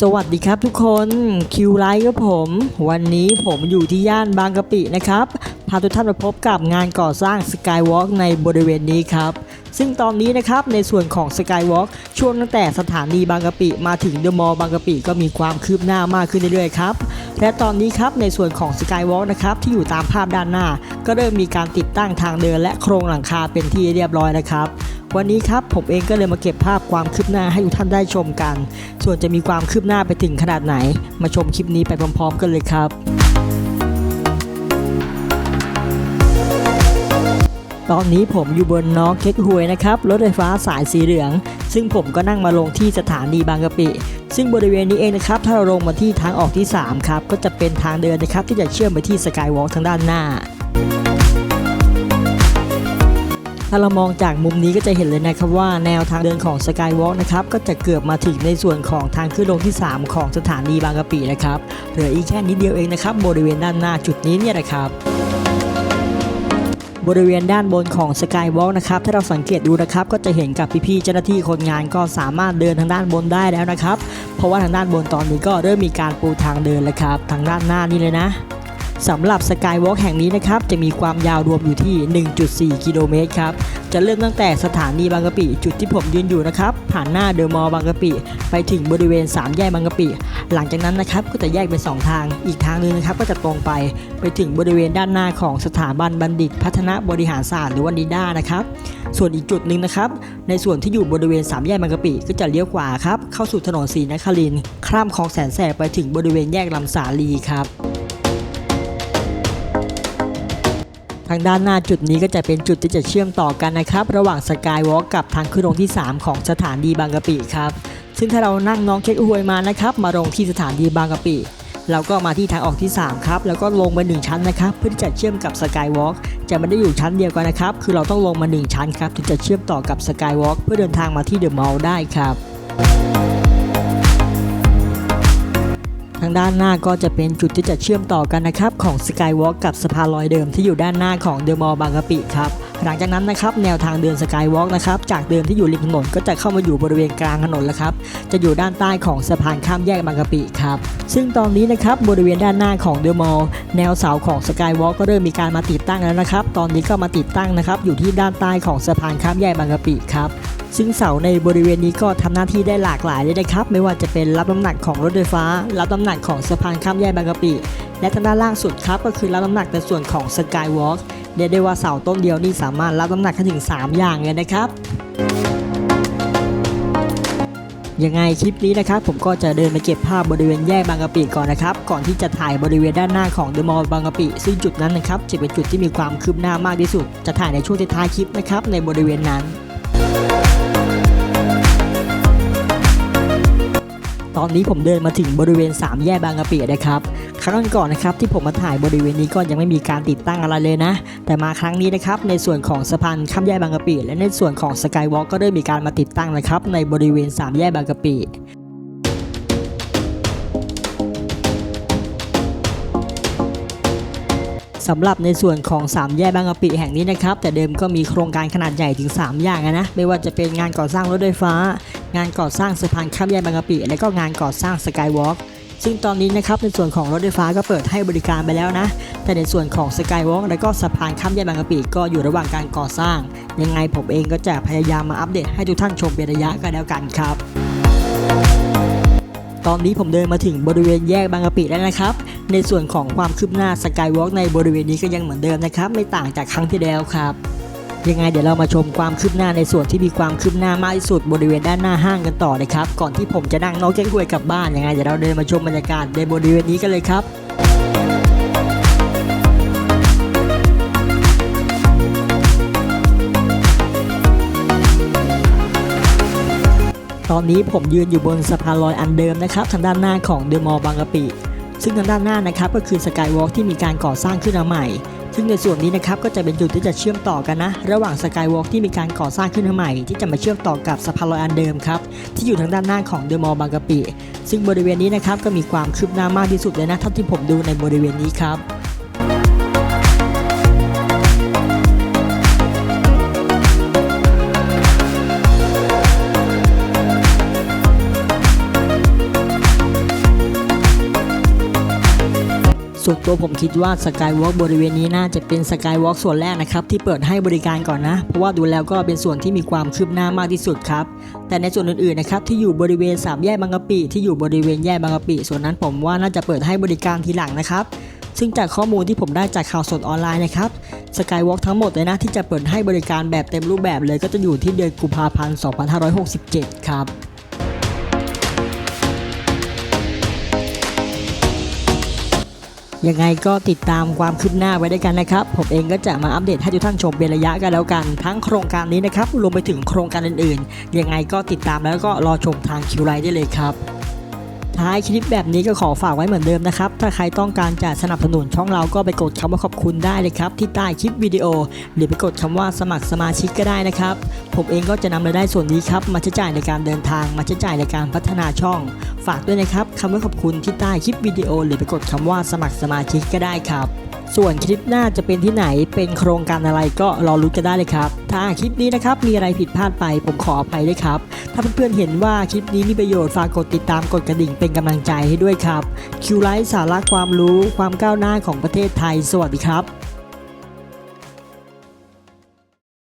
สวัสดีครับทุกคนคิวไลท์ครับผม วันนี้ผมอยู่ที่ย่านบางกะปินะครับ พาทุกท่านมาพบกับงานก่อสร้างสกายวอล์กในบริเวณนี้ครับ ซึ่งตอนนี้นะครับในส่วนของสกายวอล์กช่วงตั้งแต่สถานีบางกะปิ มาถึงเดอะมอลล์บางกะปิก็มีความคืบหน้ามากขึ้นเรื่อยๆครับและตอนนี้ครับในส่วนของสกายวอล์กนะครับที่อยู่ตามภาพด้านหน้า ก็เริ่มมีการติดตั้งทางเดินและโครงหลังคาเป็นที่เรียบร้อยนะครับ วันนี้ครับผมเองก็เลยมาเก็บภาพความคืบหน้าให้ทุกท่านได้ชมกัน ส่วนจะมีความคืบหน้าไปถึงขนาดไหน มาชมคลิปนี้ไปพร้อมๆกันเลยครับตอนนี้ผมอยู่บนน้องเค้กฮวยนะครับรถไฟฟ้าสายสีเหลือง ซึ่งผมก็นั่งมาลงที่สถานีบางกะปิ ซึ่งบริเวณนี้เองนะครับ ถ้าเราลงมาที่ทางออกที่ 3 ครับ ก็จะเป็นทางเดินนะครับ ที่จะเชื่อมไปที่สกายวอล์กทางด้านหน้า ถ้าเรามองจากมุมนี้ก็จะเห็นเลยนะครับว่าแนวทางเดินของสกายวอล์กนะครับก็จะเกือบมาถึงในส่วนของทางขึ้นลงที่ 3 ของสถานีบางกะปินะครับเหลืออีกแค่นิดเดียวเองนะครับบริเวณด้านหน้าจุดนี้เนี่ยนะครับบริเวณด้านบนของสกายวอล์กนะครับถ้าเราสังเกตดูนะครับก็จะเห็นกับพี่ๆเจ้าหน้าที่คนงานก็สามารถเดินทางด้านบนได้แล้วนะครับ เพราะว่าทางด้านบนตอนนี้ก็เริ่มมีการปูทางเดินแล้วครับทางด้านหน้านี่เลยนะ สำหรับสกายวอล์กแห่งนี้นะครับจะมีความยาวรวมอยู่ที่ 1.4 กิโลเมตรครับจะเริ่มตั้งแต่สถานีบางกะปิจุดที่ผมยืนอยู่นะครับผ่านหน้าเดอะมอลล์บางกะปิ ไปถึงบริเวณ 3 แยกบางกะปิ หลังจากนั้นนะครับก็จะแยกเป็นสองทาง อีกทางหนึงนะครับก็จะตรงไป ไปถึงบริเวณด้านหน้าของสถาบันบัณฑิต พัฒนาบริหารศาสตร์หรือว่านิด้านะครับส่วนอีกจุดหนึ่งนะครับ ในส่วนที่อยู่บริเวณ 3 แยกบางกะปิ ก็จะเลี้ยวขวาครับเข้าสู่ถนนศรีนครินทร์ข้ามคลองแสนแสบไปถึงบริเวณแยกลำสาลีครับ ทางด้านหน้าจุดนี้ก็จะเป็นจุดที่จะเชื่อมต่อกันนะครับ ระหว่างสกายวอล์กกับทางขึ้นลงที่ 3 ของสถานีบางกะปิครับ ซึ่งถ้าเรานั่งน้องเค้กฮวยมานะครับ มาลงที่สถานีบางกะปิเราก็มาที่ทางออกที่ 3 ครับ แล้วก็ลงไป1ชั้นนะครับ เพื่อที่จะเชื่อมกับสกายวอล์กจะไม่ได้อยู่ชั้นเดียวกันนะครับ คือเราต้องลงมา 1 ชั้นครับถึงจะเชื่อมต่อกับสกายวอล์กเพื่อเดินทางมาที่เดอะมอลล์ได้ครับางด้านหน้าก็จะเป็นจุดที่จะเชื่อมต่อกันนะครับของสกายวอล์กกับสะพานลอยเดิมที่อยู่ด้านหน้าของเดอะมอลล์บางกะปิครับหลังจากนั้นนะครับแนวทางเดินสกายวอล์กนะครับจากเดิมที่อยู่ริมถนนก็จะเข้ามาอยู่บริเวณกลางถนนแล้วครับจะอยู่ด้านใต้ของสะพานข้ามแยกบางกะปิครับซึ่งตอนนี้นะครับบริเวณด้านหน้าของเดอะมอลล์แนวเสาของสกายวอล์กก็เริ่มมีการมาติดตั้งแล้วนะครับตอนนี้ก็มาติดตั้งนะครับอยู่ที่ด้านใต้ของสะพานข้ามแยกบางกะปิครับ ซึ่งเสาในบริเวณนี้ก็ทำหน้าที่ได้หลากหลายเลยนะครับ ไม่ว่าจะเป็นรับน้ำหนักของรถไฟฟ้า รับน้ำหนักของสะพานข้ามแยกบางกะปิ และทางด้านล่างสุดครับก็คือรับน้ำหนักในส่วนของสกายวอล์กเรียกได้ว่าเสาต้นเดียวนี่สามารถรับน้ำหนักได้ถึง 3 อย่างเลยนะครับยังไงคลิปนี้นะครับผมก็จะเดินมาเก็บภาพบริเวณแยกบางกะปิก่อนนะครับ ก่อนที่จะถ่ายบริเวณด้านหน้าของเดอะมอลล์บางกะปิ ซึ่งจุดนั้นนะครับจะเป็นจุดที่มีความคืบหน้ามากที่สุด จะถ่ายในช่วงท้ายคลิปนะครับในบริเวณนั้น อนนี้ผมเดินมาถึงบริเวณ 3 แยกบางกะปินะครับ ครั้งก่อนนะครับที่ผมมาถ่ายบริเวณนี้ก็ยังไม่มีการติดตั้งอะไรเลยนะ แต่มาครั้งนี้นะครับในส่วนของสะพานข้ามแยกบางกะปิและในส่วนของสกายวอล์กก็ได้มีการมาติดตั้งนะครับในบริเวณ 3 แยกบางกะปิ สำหรับในส่วนของ3แยกบางกะปิแห่งนี้นะครับ แต่เดิมก็มีโครงการขนาดใหญ่ถึง 3 อย่างนะไม่ว่าจะเป็นงานก่อสร้างรถไฟฟ้า งานก่อสร้างสะพานข้ามแยกบางกะปิ และก็งานก่อสร้างสกายวอล์กซึ่งตอนนี้นะครับในส่วนของรถไฟฟ้าก็เปิดให้บริการไปแล้วนะ แต่ในส่วนของสกายวอล์กและก็สะพานข้ามแยกบางกะปิก็อยู่ระหว่างการก่อสร้าง ยังไงผมเองก็จะพยายามมาอัปเดตให้ทุกท่านชมเป็นระยะก็แล้วกันครับ ตอนนี้ผมเดินมาถึงบริเวณแยกบางกะปิแล้วนะครับ ในส่วนของความคืบหน้าสกายวอล์กในบริเวณนี้ก็ยังเหมือนเดิมนะครับ ไม่ต่างจากครั้งที่แล้วครับยังไงเดี๋ยวเรามาชมความคืบหน้าในส่วนที่มีความคืบหน้ามากที่สุดบริเวณด้านหน้าห้างกันต่อนะครับ ก่อนที่ผมจะนั่งนอกเจ้งกวยกลับบ้านยังไงเดี๋ยวเราเดินมาชมบรรยากาศในบริเวณนี้กันเลยครับตอนนี้ผมยืนอยู่บนสะพานลอยอันเดิมนะครับ ทางด้านหน้าของเดอะมอลล์บางกะปิ ซึ่งทางด้านหน้านะครับก็คือสกายวอล์กที่มีการก่อสร้างขึ้นมาใหม่ ซึ่งในส่วนนี้นะครับก็จะเป็นจุดที่จะเชื่อมต่อกันนะ ระหว่างสกายวอล์กที่มีการก่อสร้างขึ้นมาใหม่ ที่จะมาเชื่อมต่อกับสะพานลอยอันเดิมครับที่อยู่ทางด้านหน้าของเดอะมอลล์บางกะปิ ซึ่งบริเวณนี้นะครับก็มีความคืบหน้ามากที่สุดเลยนะเท่าที่ผมดูในบริเวณนี้ครับ ส่วนตัวผมคิดว่าสกายวอล์กบริเวณนี้น่าจะเป็นสกายวอล์กส่วนแรกนะครับที่เปิดให้บริการก่อนนะ เพราะว่าดูแล้วก็เป็นส่วนที่มีความคืบหน้ามากที่สุดครับ แต่ในส่วนอื่นๆนะครับที่อยู่บริเวณสามแยกบางกะปิที่อยู่บริเวณแยกบางกะปิส่วนนั้นผมว่าน่าจะเปิดให้บริการทีหลังนะครับซึ่งจากข้อมูลที่ผมได้จากข่าวสดออนไลน์นะครับสกายวอล์กทั้งหมดเลยนะที่จะเปิดให้บริการแบบเต็มรูปแบบเลยก็จะอยู่ที่เดือนกุมภาพันธ์ 2567 ครับ ยังไงก็ติดตามความคืบหน้าไว้ด้วยกันนะครับ ผมเองก็จะมาอัปเดตให้ทุกท่านชมเป็นระยะกันแล้วกัน ทั้งโครงการนี้นะครับรวมไปถึงโครงการอื่นๆ ยังไงก็ติดตามแล้วก็รอชมทางคิวไลได้เลยครับ ท้ายคลิปแบบนี้ก็ขอฝากไว้เหมือนเดิมนะครับ ถ้าใครต้องการจะสนับสนุนช่องเราก็ไปกดคำว่าขอบคุณได้เลยครับ ที่ใต้คลิปวิดีโอ หรือไปกดคำว่าสมัครสมาชิกก็ได้นะครับ ผมเองก็จะนำรายได้ส่วนนี้ครับ มาใช้จ่ายในการเดินทาง มาใช้จ่ายในการพัฒนาช่อง ฝากด้วยนะครับคำว่าขอบคุณที่ใต้คลิปวิดีโอ หรือไปกดคำว่าสมัครสมาชิกก็ได้ครับ ส่วนคลิปหน้าจะเป็นที่ไหนเป็นโครงการอะไรก็รอรู้กันได้เลยครับ ถ้าคลิปนี้นะครับมีอะไรผิดพลาดไปผมขออภัยด้วยครับ ถ้าเพื่อนๆเห็นว่าคลิปนี้มีประโยชน์ฝากกดติดตามกดกระดิ่งเป็นกำลังใจให้ด้วยครับคิวไลท์สาระความรู้ความก้าวหน้าของประเทศไทยสวัสดีครับ